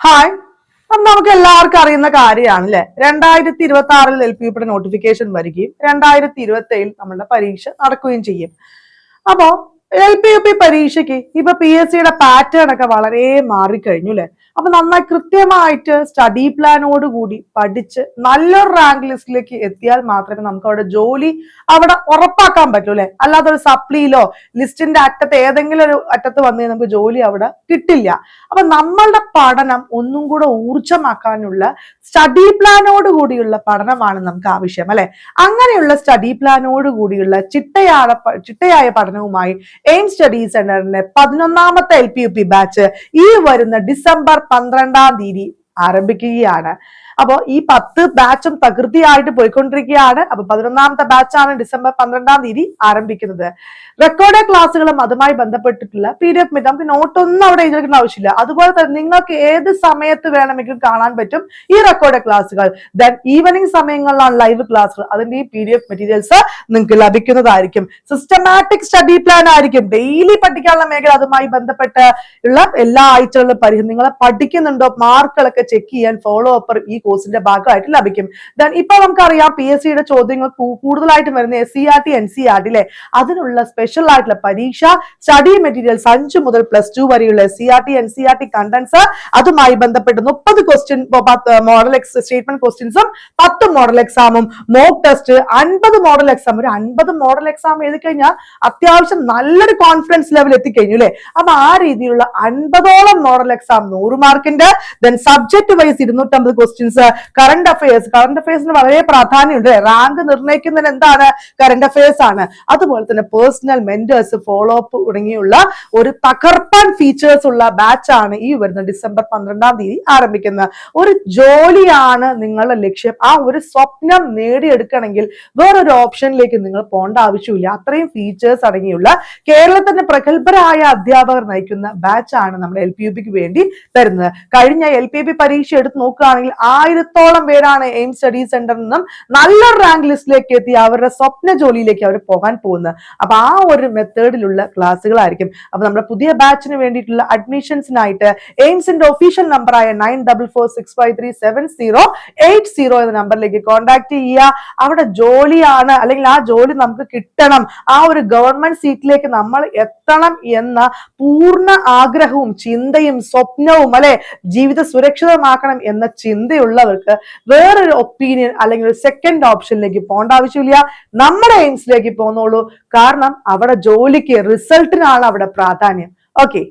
Hi അപ്പം നമുക്ക് എല്ലാവർക്കും അറിയുന്ന കാര്യമാണ് അല്ലെ രണ്ടായിരത്തി ഇരുപത്തി ആറിൽ എൽ പി യുടെ നോട്ടിഫിക്കേഷൻ വരികയും രണ്ടായിരത്തി ഇരുപത്തി ഏഴിൽ നമ്മളുടെ പരീക്ഷ നടക്കുകയും ചെയ്യും. അപ്പോ എൽ പി യു പി പരീക്ഷയ്ക്ക് ഇപ്പൊ പി എസ് സിയുടെ പാറ്റേൺ ഒക്കെ വളരെ മാറിക്കഴിഞ്ഞു അല്ലെ അപ്പൊ നന്നായി കൃത്യമായിട്ട് സ്റ്റഡി പ്ലാനോട് കൂടി പഠിച്ച് നല്ലൊരു റാങ്ക് ലിസ്റ്റിലേക്ക് എത്തിയാൽ മാത്രമേ നമുക്ക് അവിടെ ജോലി അവിടെ ഉറപ്പാക്കാൻ പറ്റൂ അല്ലെ അല്ലാതെ ഒരു സപ്ലിയിലോ ലിസ്റ്റിന്റെ അറ്റത്ത് ഏതെങ്കിലും ഒരു അറ്റത്ത് വന്നു നമുക്ക് ജോലി അവിടെ കിട്ടില്ല. അപ്പൊ നമ്മളുടെ പഠനം ഒന്നും കൂടെ ഊർജമാക്കാനുള്ള സ്റ്റഡി പ്ലാനോട് കൂടിയുള്ള പഠനമാണ് നമുക്ക് ആവശ്യം അല്ലെ? അങ്ങനെയുള്ള സ്റ്റഡി പ്ലാനോട് കൂടിയുള്ള ചിട്ടയായ ചിട്ടയായ പഠനവുമായി എയിം സ്റ്റഡി സെന്ററിന്റെ പതിനൊന്നാമത്തെ L P U P batch ഈ വരുന്ന ഡിസംബർ പന്ത്രണ്ടാം തീയതി ആരംഭിക്കുകയാണ്. അപ്പോൾ ഈ പത്ത് ബാച്ചും തകൃതിയായിട്ട് പോയിക്കൊണ്ടിരിക്കുകയാണ്. അപ്പൊ പതിനൊന്നാമത്തെ ബാച്ചാണ് ഡിസംബർ പന്ത്രണ്ടാം തീയതി ആരംഭിക്കുന്നത്. റെക്കോർഡ് ക്ലാസ്സുകളും അതുമായി ബന്ധപ്പെട്ടിട്ടുള്ള പി ഡി എഫ് മെറ്റ് നമുക്ക് നോട്ടൊന്നും അവിടെ എഴുതിയിരിക്കേണ്ട ആവശ്യമില്ല. അതുപോലെ തന്നെ നിങ്ങൾക്ക് ഏത് സമയത്ത് വേണമെങ്കിലും കാണാൻ പറ്റും ഈ റെക്കോർഡ് ക്ലാസ്സുകൾ ദെൻ ഈവനിങ് സമയങ്ങളിലാണ് ലൈവ് ക്ലാസ്സുകൾ അതിന്റെ ഈ പി ഡി എഫ് മെറ്റീരിയൽസ് നിങ്ങൾക്ക് ലഭിക്കുന്നതായിരിക്കും. സിസ്റ്റമാറ്റിക് സ്റ്റഡി പ്ലാൻ ആയിരിക്കും. ഡെയിലി പഠിക്കാനുള്ള മേഖല അതുമായി ബന്ധപ്പെട്ട് ഉള്ള എല്ലാ ആഴ്ചകളിലും പരിഹരിക്കും നിങ്ങൾ പഠിക്കുന്നുണ്ടോ? മാർക്കുകളൊക്കെ ചെക്ക് ചെയ്യാൻ ഫോളോ അപ്പർ ഈ കോഴ്സിന്റെ ഭാഗമായിട്ട് ലഭിക്കും. ദെൻ ഇപ്പൊ നമുക്കറിയാം പി എസ് സിയുടെ ചോദ്യങ്ങൾ കൂടുതലായിട്ടും വരുന്ന S C R T N C R T അല്ലെ അതിനുള്ള സ്പെഷ്യൽ ആയിട്ടുള്ള പരീക്ഷ സ്റ്റഡി മെറ്റീരിയൽസ് അഞ്ച് മുതൽ പ്ലസ് ടു വരെയുള്ള S C R T N C R T contents അതുമായി ബന്ധപ്പെട്ട് മുപ്പത് ക്വസ്റ്റ്യൻ മോഡൽ എക്സ് സ്റ്റേറ്റ്മെന്റ് ക്വസ്റ്റ്യൻസും പത്ത് മോഡൽ എക്സാമും മോക്ക് ടെസ്റ്റ് അൻപത് മോഡൽ എക്സാം ഒരു അൻപത് മോഡൽ എക്സാം എഴുതി കഴിഞ്ഞാൽ അത്യാവശ്യം നല്ലൊരു കോൺഫിഡൻസ് ലെവൽ എത്തിക്കഴിഞ്ഞു അല്ലെ അപ്പൊ ആ രീതിയിലുള്ള അൻപതോളം മോഡൽ എക്സാം നൂറ് മാർക്കിന്റെ ദെൻ സബ്ജക്ട് വൈസ് ഇരുന്നൂറ്റമ്പത് ക്വസ്റ്റ്യൻസ് കറണ്ട് അഫയേഴ്സ് കറണ്ട് അഫയേഴ്സിന് വളരെ പ്രാധാന്യമുണ്ട്. റാങ്ക് നിർണയിക്കുന്നതിന് എന്താണ് കറണ്ട് അഫയേഴ്സ് ആണ്? അതുപോലെ തന്നെ പേഴ്സണൽ മെന്റേഴ്സ് ഫോളോ അപ്പ് തുടങ്ങിയുള്ള ഒരു തകർപ്പാൻ ഫീച്ചേഴ്സ് ഉള്ള ബാച്ച് ആണ് ഈ വരുന്ന ഡിസംബർ പന്ത്രണ്ടാം തീയതി ആരംഭിക്കുന്നത്. ഒരു ജോലിയാണ് നിങ്ങളുടെ ലക്ഷ്യം. ആ ഒരു സ്വപ്നം നേടിയെടുക്കണമെങ്കിൽ വേറൊരു ഓപ്ഷനിലേക്ക് നിങ്ങൾ പോകേണ്ട ആവശ്യമില്ല. അത്രയും ഫീച്ചേഴ്സ് അടങ്ങിയുള്ള കേരളത്തിന്റെ പ്രഗത്ഭരായ അധ്യാപകർ നയിക്കുന്ന ബാച്ച് ആണ് നമ്മുടെ എൽ പി യു പിക്ക് വേണ്ടി തരുന്നത്. കഴിഞ്ഞ എൽ പി പി പരീക്ഷ എടുത്ത് നോക്കുകയാണെങ്കിൽ ആയിരത്തോളം പേരാണ് എയിം സ്റ്റഡി സെന്ററിൽ നിന്നും നല്ല റാങ്ക് ലിസ്റ്റിലേക്ക് എത്തി അവരുടെ സ്വപ്ന ജോലിയിലേക്ക് അവർ പോകാൻ പോകുന്നത്. അപ്പൊ ആ ഒരു മെത്തേഡിലുള്ള ക്ലാസ്സുകളായിരിക്കും. അപ്പൊ നമ്മുടെ പുതിയ ബാച്ചിന് വേണ്ടിയിട്ടുള്ള അഡ്മിഷൻസിനായിട്ട് എയിംസിന്റെ ഒഫീഷ്യൽ നമ്പറായ nine double four six five three seven zero eight zero എന്ന നമ്പറിലേക്ക് കോൺടാക്ട് ചെയ്യുക. അവിടെ ജോലിയാണ് അല്ലെങ്കിൽ ആ ജോലി നമുക്ക് കിട്ടണം. ആ ഒരു ഗവൺമെന്റ് സീറ്റിലേക്ക് നമ്മൾ എത്തണം എന്ന പൂർണ ആഗ്രഹവും ചിന്തയും സ്വപ്നവും അല്ലെ? ജീവിത സുരക്ഷിതമാക്കണം എന്ന ചിന്തയുള്ളവർക്ക് വേറൊരു ഒപ്പീനിയൻ അല്ലെങ്കിൽ ഒരു സെക്കൻഡ് ഓപ്ഷനിലേക്ക് പോകേണ്ട ആവശ്യമില്ല. നമ്മുടെ എയിംസിലേക്ക് പോന്നോളൂ കാരണം അവിടെ ജോലിക്ക് റിസൾട്ടിനാണ് അവിടെ പ്രാധാന്യം. ഓക്കെ